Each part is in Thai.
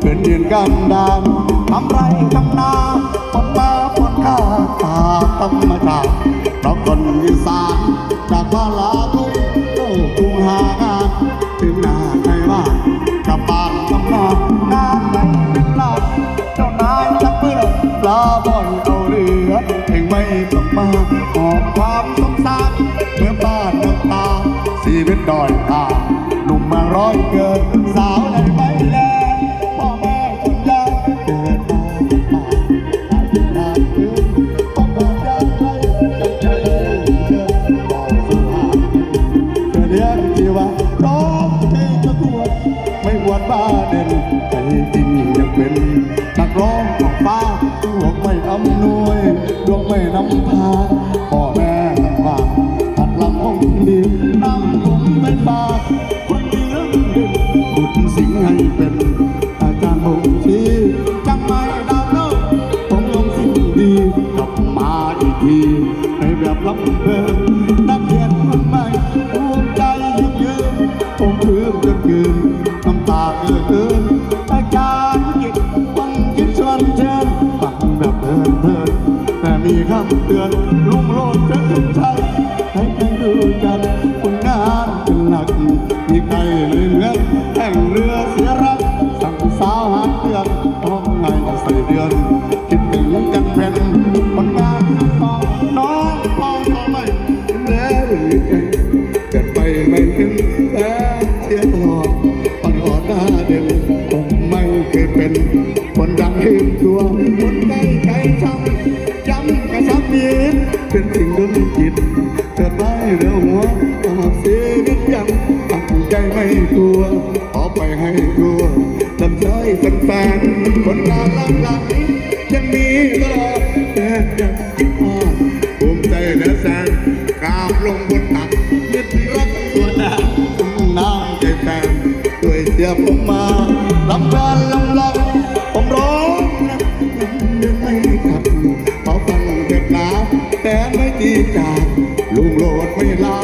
เป็นยือนกันดานทำไรทำนาฝนมาฝนข้าตาธรรมชาติเราคนอีสานจากบ้านลาทุ่งโอ้กรุงหางานถึงหน้าใครว่ากับบ้านกลับมางานไหนเป็นลาเจ้านายจับมือลาบ่อยเอาเรือเองไม่ต้องมาหอบความสงสารเมื่อบ้านน้ำตาชีวิตดอยตาหนุ่มมาร้อยเกิน ให้ใครดูกันผลงานเป็นหลักมีใครเลยเหมือนแห่งเรือ ให้ทั่วลำใจแฟนคนงานหลังหลังยังมีตลอดแต่ยังคิดพอดภูมิใจเหลือแสนกราบลงบนตักยึดรักตัวแดนน้ำใจแฟนด้วยเสียผมมาลำแฟนลำลังผมร้องนะยังไม่ขัดขอฟังเถิดนาแต่ไม่ตีจากลุงโลดไม่ลา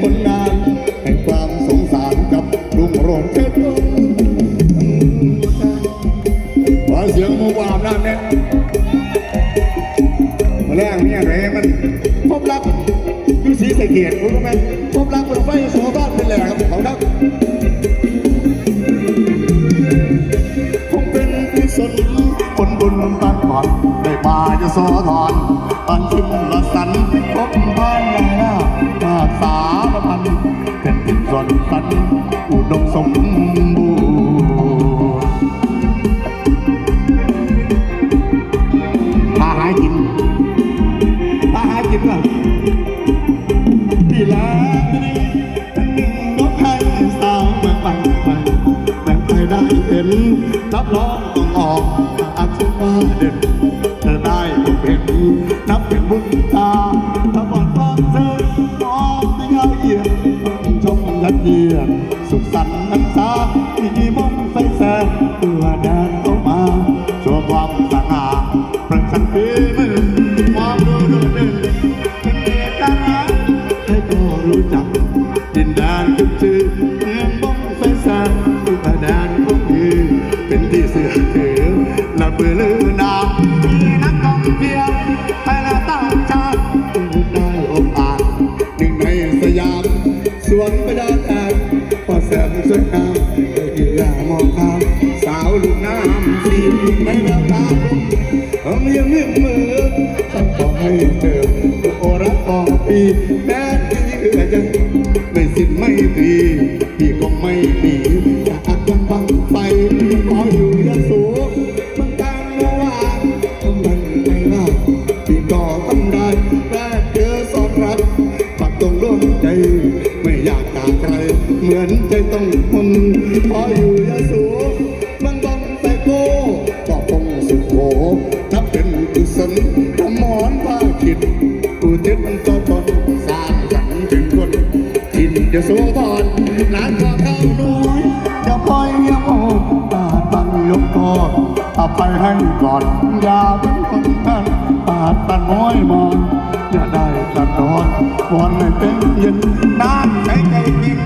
ผลงานให้ความสงสารกับลุงโรดเพชรขอเสียงมือวามน้ำเนี่ยมาแรงเนี่ยไรมันพบรักอยู่สีสะเกียดรู้ไหมพบรักบนไฟโซบ้านเป็นแหล่ครับของนักคงเป็นกุศลผลบุญตันก่อนได้มาจะโซทอนปันชิมละสันพบบ้านหน้า สาบันเป็นติดส่วนสันอุดมสมบูรณ์ สุขสันต์นันตาที่มองใสแสงเพื่อแดนเข้ามาชวความสง่าประชันฝีมือความรู้ำสีไม่แววตาผมยังนึกมือฉันขอให้เธอโอรักของพี่แม้ที่เหลือจะไม่สิ้นไม่ตรีพี่ก็ไม่หนีจะอัดกันบังไฟขออยู่ยังสูงมันการเมื่อวานทำมันไม่ว่าพี่ก็ทำได้แค่เจอสอนรักปักตรงร่วมใจ ไม่อยากจากใครเหมือนใจต้องทนขออยู่ยังสู ทินจะโสธรนานกว่าข้าวน้อย่าปล่อยอย่ามองตาดบังยกโทษอภัยให้ก่อนอย่าเป็นคนนั้นปาดตันน้อยมองอย่าได้ตัดตอนวอนให้เป็นเย็นน้ำใจใจจริง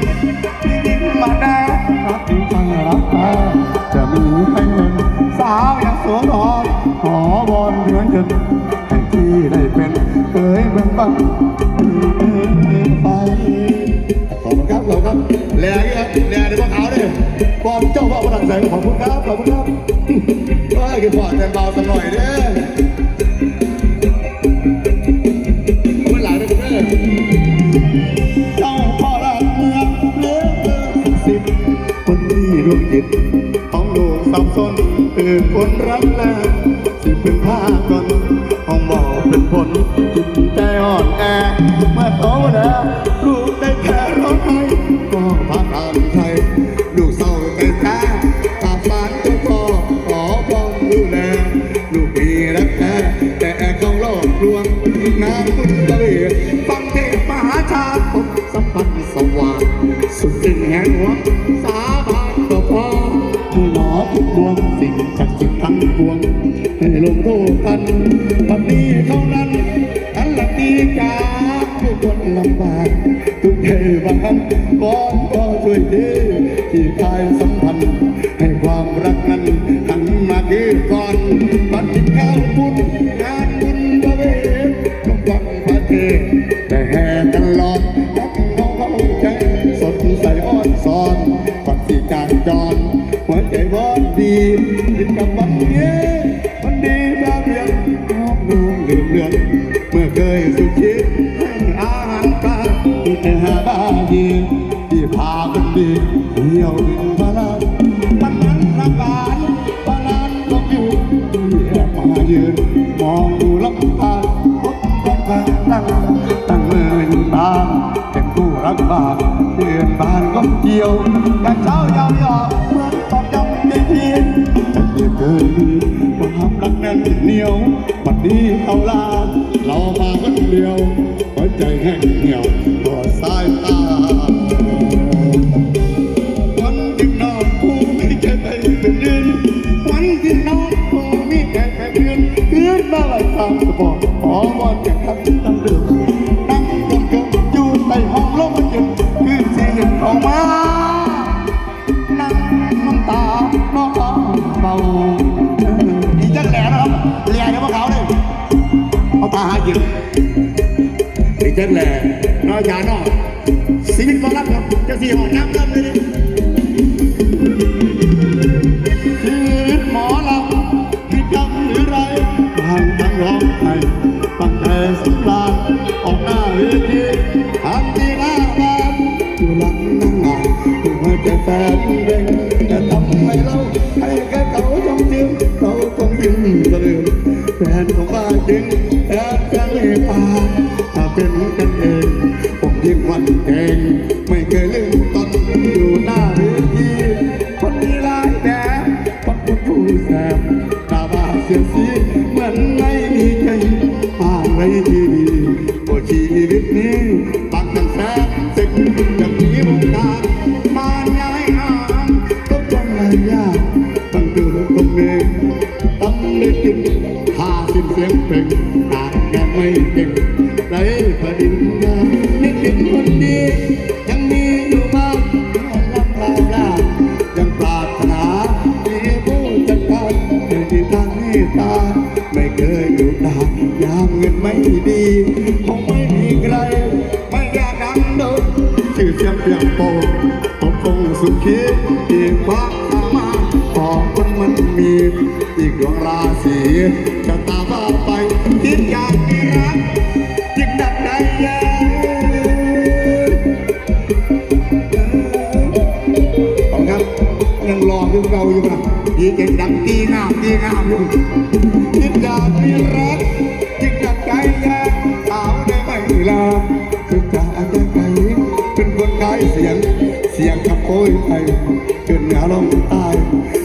ที่ยิ้มาแน่รักที่ฟังรักแท้จะมีให้เห็นสาวอย่างสวยรอขอวอนเดือนจะให้ที่ได้เป็นเคยเมืองบัง แหล่นี่ครับแหล่ในพวกเขาเนี่ยปอมเจ้าพ่อประดังใจขอบคุณครับขอบคุณครับก็ให้กินพอแทนเบาสักหน่อยเด้อมันหลายได้คุณแม่เจ้าพ่อรักเมืองเลือศักดิ์สิทธิ์คนที่ดวงจิตของโลกสับสนคือคนรักแล้วสิพึ่งพาก่อนของบอกเป็นผลจิตใจอ่อนแอเมื่อโตแล้ว วงน้ำคุณตะเวียฟังเทศมหาชาติพบสัมพันธ์สว่างสุดสิ้นแห่งหวังสาบานต่อพ่อผู้หมอทุกดวงสิ่งศักสิทธิ์ทั้งปวงให้ลงโทษกันบัดนี้เท่านั้นอันละดีกาผู้คนลำบากทุกเทบางคำก่อนก็ช่วยดีที่คายสัมพันธ์ให้ความรักนั้นหันมาคือก่อน ยวกันเช้ายาวยาวเมือนตอกย้ำในเพียงแต่เกิดเกินความรักนั้นเหนียวบัดนี้เอาลา เรามาคนเดียวหัวใจแห้งเหี่ยวตัวสายตาวันที่น้องผูไม่แค่ไปเป็นเดือนวันที่น้องผูไม่แค่ไปเดือนเดือนมาหลายครั้งจะบอ เอาตาหากินอีจังแหล่น้อยาน้อยชีวิตมารับครับจะสี่หอน้ำน้ำเลยชีวิตหมอลำคิดยังหรือไรบางทั้งร้องไห้บางแต่สำลานออกหน้าเวทีทำทีหน้าบ้านอยู่หลังนั่งงานถึงว่าจแฟนเร่งจะทำให้เราให้แค่เขาจงจิ้มเขาคงยิ้มตะลึงแฟนของบ้าจริง แฟนกันเลยปาถ้าเป็นกันเองผมยิ่งหวันเองไม่เคยลืมตอนอยู่หน้าเวทีคนมีลายแดงคนผู้ผู้แสบตาบ้าเสียสีเหมือนไม่มีใจอะไม่ดีโอ้ชีวิตนี้ปักตั้งแสนสิบจะมีวงการมาย้ายหางก็จังไรยากตั้งเกิดตรงเองตั้งได้กินหาสิ้นเสียงเพลงต่ง ไม่เก่งไรประดินงานนี่เป็นคนดียังมีอยู่บ้างให้รับลาลายังปรารถนามีผู้จัดการในที่ทางนี้ตาไม่เคยอยู่ดานยามเงินไม่ดีคงไม่มีใครไม่อยากดังโดนชื่อเสียงเปรียงโปงผมคงสุขีอีกความสามารถของคนมันมี อีกดวงราศีจะตามว่าไปคิดอยากมีรักจิ ตดักได้ยาเอาครับยังรอคือเก่าอยู่ครับดีเก่งดังตีงามตีงามอยู่คิดอยากมีรักจิตอยากใจแย่เอาได้ไหมล่ะคือจะอาจจะไกลเป็นคนขายเสียง เสียงขับโอยไปขึ้นเหนือลงใต้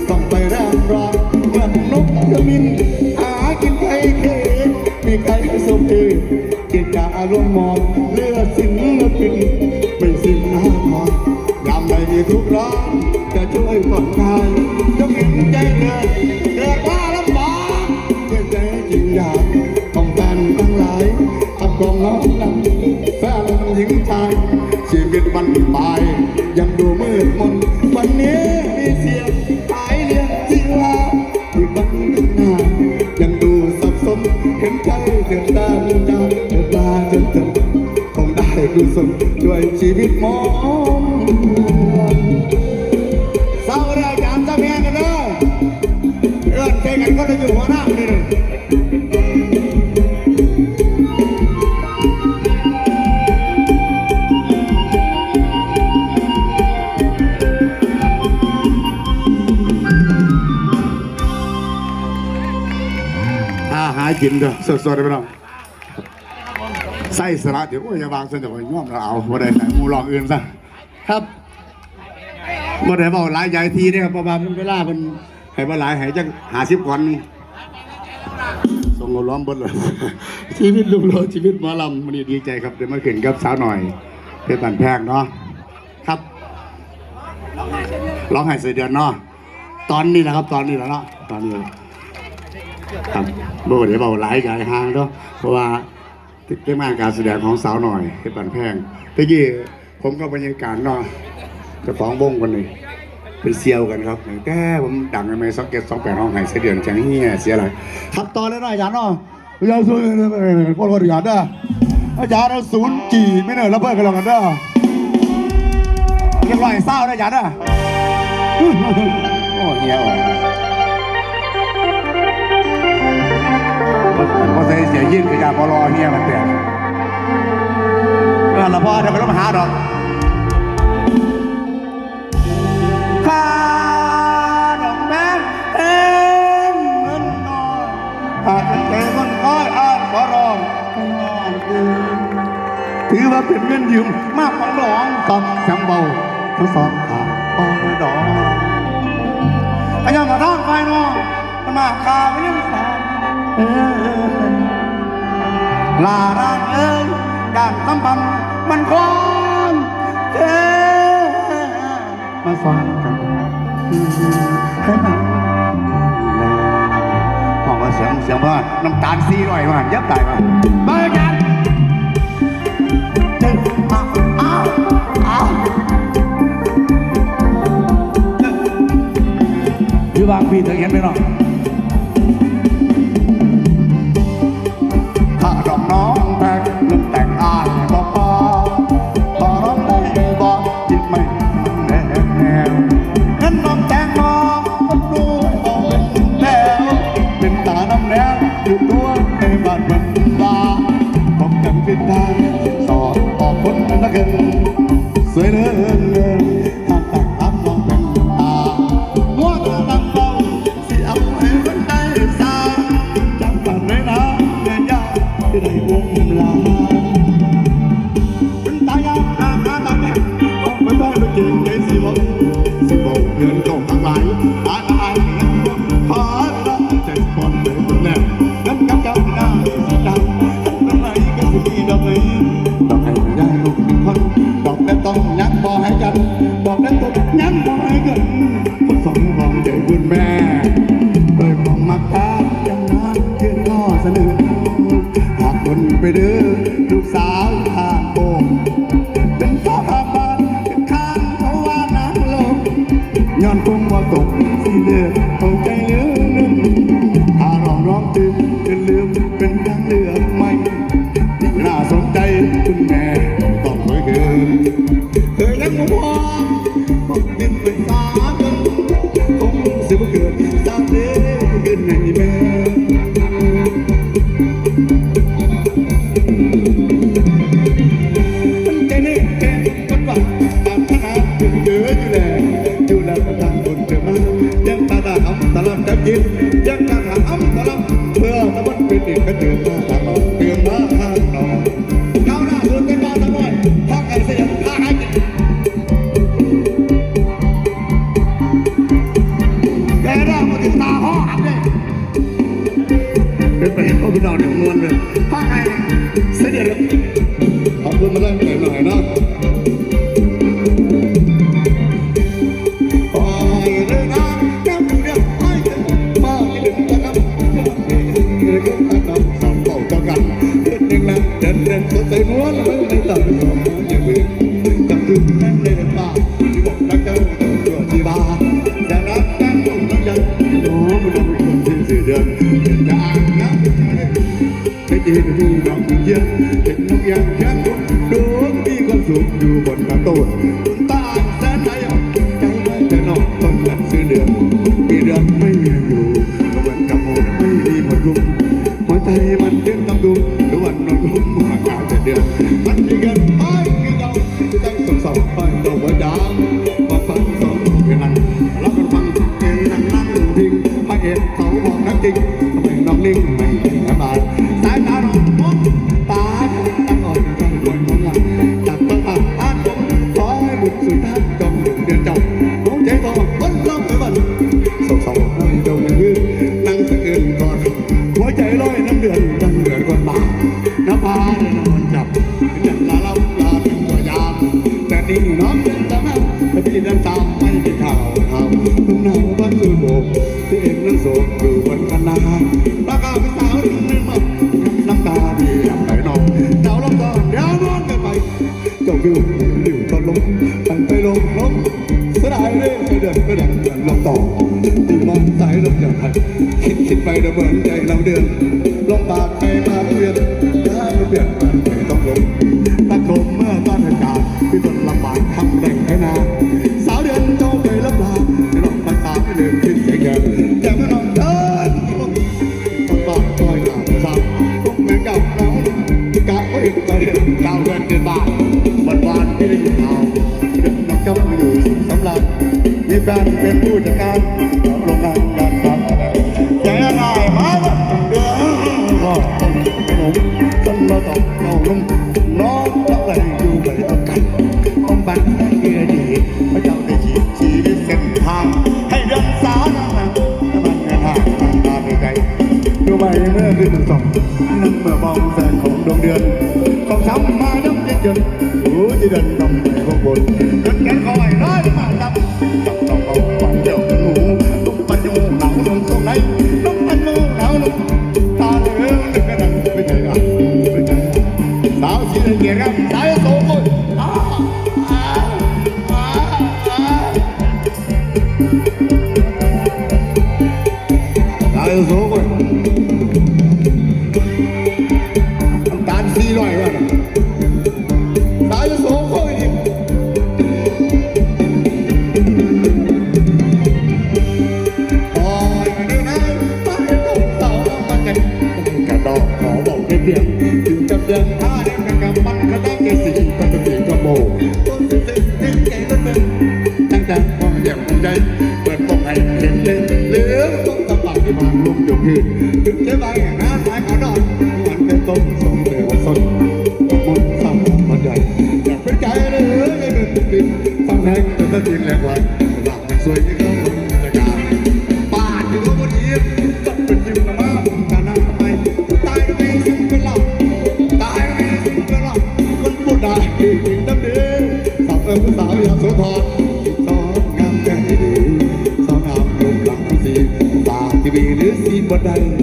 ต้องไปแรมรางเหมือนนกกระมินหากินไก่เขมีไก่สมเอ ร่วมมองเลือดศิลปินไม่สิ้นหน้าพอนยามใดมีทุกร้อนจะช่วยผ่อนคลายต้องเห็นใจเกิเกิดว่าลำบากเพื่อใจจริงอยากของแฟนทั้งหลายอับกองน้องนำแฟนหญิงชายชีวิตมันไปยังดูมืดมนวันนี้มีเสียงหายเรียกจิงลาที่บ้างหน้ายังดูสับสนเห็นใจเดือดดานจัง งได้ดูสนด้วยชีวิตหมองเศร้าได้ยามจะแม่กันเด้อเอื้อนใจกันก็จะอยู่หัวหน้าเลยอาหากินเด้อสดๆเลยพี่น้อง ไส้สระเดี๋ยวโอ้ยอย่าวางเส้นเดี๋ยวง่วงเราเอาบ่ได้ใส่หมูลองอื่นซะครับบ่ได้บอกหลายใหญ่ทีเนี่ยครับประมาณเวลามันให้บ่หลายให้จังหาสิบก่อนนึงส่งเอาล้อมเบดเลยชีวิตลุงโลชีวิตหมอลำมันดีใจครับได้มาเขึ้นกับสาวหน่อยเพชรบันแพงเนาะครับร้องไห้เสียเดือนเนาะตอนนี้นะครับ ตอนนี้แล้วเนาะตอนนี้ครับบ่ได้เบาหลายใหญ่ห่างเนาะเพราะว่า เรื่องงาการแสดงของสาวหน่อยเพชรบันแพงเมื่อกี้ผมก็บรรยากาศเนาะจะฟ้าของวงคนนี้เป็นเซียวกันครับแก่ผมดังในเมซ็อกเก็ตสองแปดห้องไห้เสียเดือนจังเฮียเสียอะไรครับต่อเลยนะอาจารย์เนาะอาจารย์ศูนย์คนคนอาจารย์เด้ออาจารย์ศูนย์จีไม่เนอะแล้วเพิ่มกันแล้วกันเด้อเรียบร้อยเศร้าได้อาจารย์เด้อโอ้เฮียอ่อ นพอใส่เสียยื่นกระยาพอรอเฮียมันแตกนั่นละพ่อเดี๋ยวไปต้องมาหาดอกข้าดอกแม่เอ็นเงินน้อยอาจจะเจอคนน้อยอ่านขอรองให้นอนคืนถือว่าเป็นเงินยืมมากของน้องต้องจำเบาทั้งสองขาปองดอกขยันมาทางไฟนองมาขาไม่ยังสาน ลาร่างเอ้ยด้านสัมพันธ์มันคงเทมาสอนกันให้มันแลบอกว่าเสียงเสียงว่าน้ำตาลซีหน่อยว่ายับตายว่าเบิกกันเดินอ้าวอ้าวอ้าวอยู่บางพีเธอเห็นไหมเนาะ แล้า เดินเดินได้นะไม่ดีดู ที่ได้ยินข่าวเรื่องนักก็มาอยู่สุขสำรัญมีแฟนเป็นผู้จัดการของโรงงานการค้าใจอะไรครับเดือดร้อนผมต้นมาตอกเอาลงน้องรักอเลยอยู่ไม่ต้องกันต้องบังเกียดีไม่จำได้ชีวิตชีวิเส้นทางให้เดินสายนะมันเงินห่างตาไปไกลดูไปเมื่อคืนสองน้ำเมื่อมองแสงของดวงเดือนของช้ำมา คนกดแนคอยร้อยมาครับ ตายอย่างน้าตดอนหวนเป็ต้มสมเดือดสดมนซ้ำมันใหญ่อยากเป็นใจเลยไม่เป็นติดฟังแทงจนตะตีนแหลกไหลหลับสวยที่เขาบรรยากาศปาดอยู่ตรงบนเอีตัดเป็นยิ้มนะมาานไมตายไม่สิ้นเป็นหลับตายไม่สิ้นเป็นหลับคนพูดได้ที่น้ำดีสาวเอิญสาวยาโสธรสาวงามแค่ดีสาวงามลมหลังสีตาทีวีหรือสีบดใด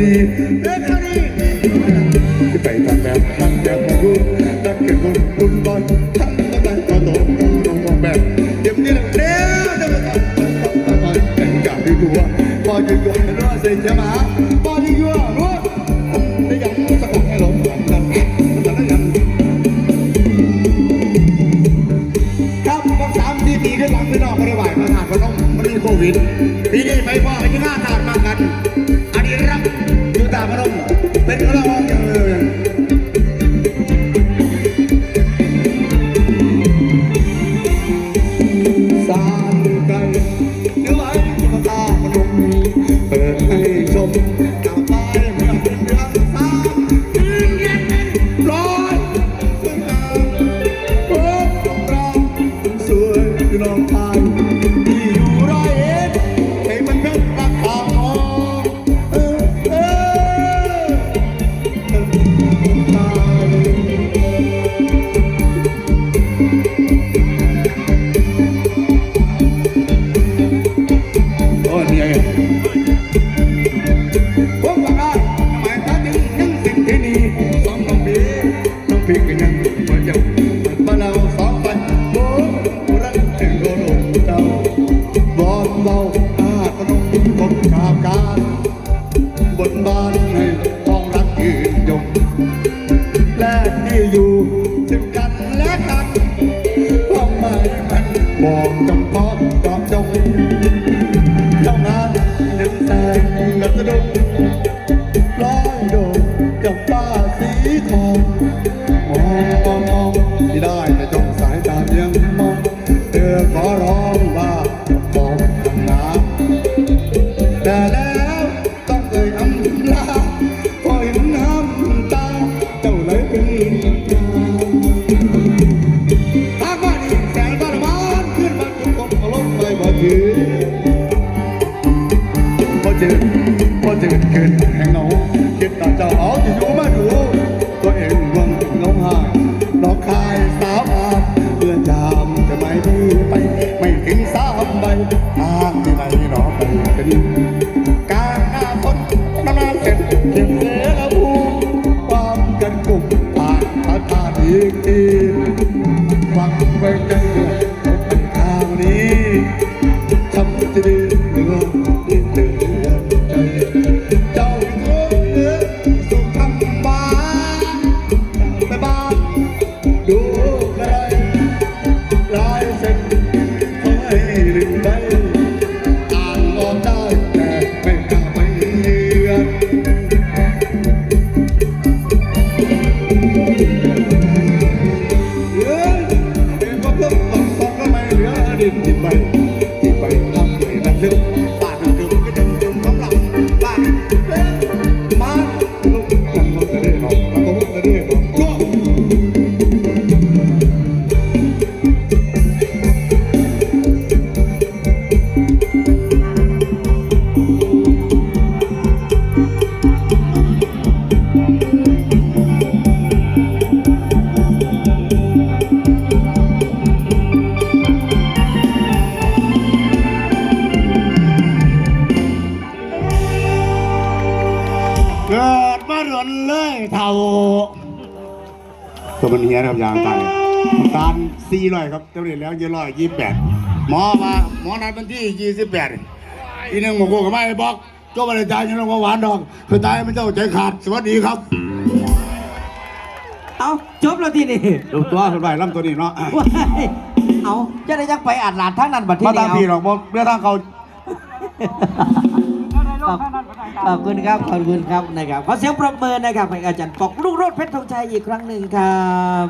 baby. itu น้ำยางตายตานสี่ร้อยครับเจ้านี้แล้วยี่ร้อยยี่แปดหมอมาหมอนัดวันที่ยี่สิบแปดอีนึงโมโกกับไม่บอกเจ้าบริจาคยังลงมาหวานดอกคือตายมันเจ้าใจขาดสวัสดีครับ เอาจบแล้วที่นี่ดูตัวสบายลำตัวนี้เนาะเอาจะได้ยังไปอัดหลานทั้งนั้นบัดที่มานี่ตามาพี่หรอกบ่เมื่อทางเขา อบขอบคุณครับขอบคุณครับนะครับขอเสียงประเมินนะครับให้อาจารย์ปอกลูกโรดเพชรธงชัยอีกครั้งหนึ่งครับ